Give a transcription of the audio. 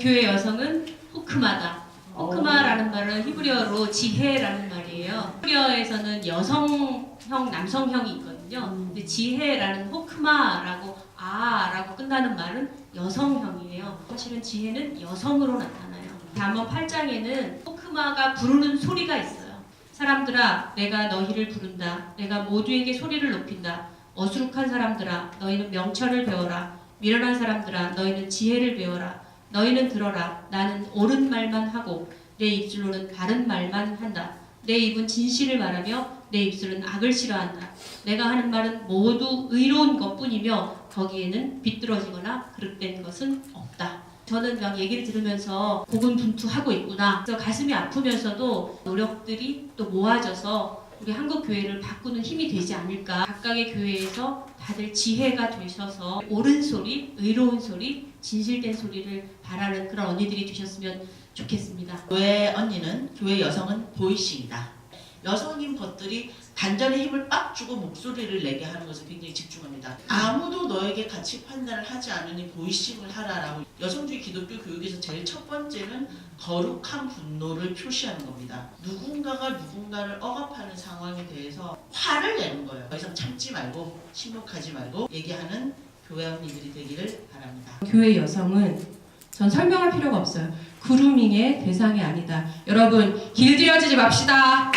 교회 여성은 호크마다. 호크마라는 말은 히브리어로 지혜라는 말이에요. 히브리어에서는 여성형, 남성형이 있거든요. 근데 지혜라는 호크마라고 아라고 끝나는 말은 여성형이에요. 사실은 지혜는 여성으로 나타나요. 잠언 8장에는 호크마가 부르는 소리가 있어요. 사람들아, 내가 너희를 부른다. 내가 모두에게 소리를 높인다. 어수룩한 사람들아, 너희는 명철을 배워라. 미련한 사람들아, 너희는 지혜를 배워라. 너희는 들어라. 나는 옳은 말만 하고 내 입술로는 바른 말만 한다. 내 입은 진실을 말하며 내 입술은 악을 싫어한다. 내가 하는 말은 모두 의로운 것뿐이며 거기에는 비뚤어지거나 그릇된 것은 없다. 저는 막 얘기를 들으면서 고군분투하고 있구나. 그래서 가슴이 아프면서도 노력들이 또 모아져서 우리 한국 교회를 바꾸는 힘이 되지 않을까. 각각의 교회에서 다들 지혜가 되셔서 옳은 소리, 의로운 소리, 진실된 소리를 바라는 그런 언니들이 되셨으면 좋겠습니다. 교회 언니는 교회 여성은 보이싱이다. 여성인 것들이 단전에 힘을 빡 주고 목소리를 내게 하는 것에 굉장히 집중합니다. 아무도 너에게 가치 판단을 하지 않으니 보이싱을 하라라고 여성주의 기독교 교육에서 제일 첫 번째는 거룩한 분노를 표시하는 겁니다. 누군가가 누군가를 억압하는 상황에 대해서 화를 내는 거예요. 더 이상 참지 말고 침묵하지 말고 얘기하는 교회 언니들이 되기를 바랍니다. 교회 여성은 전 설명할 필요가 없어요. 그루밍의 대상이 아니다. 여러분 길들여지지 맙시다.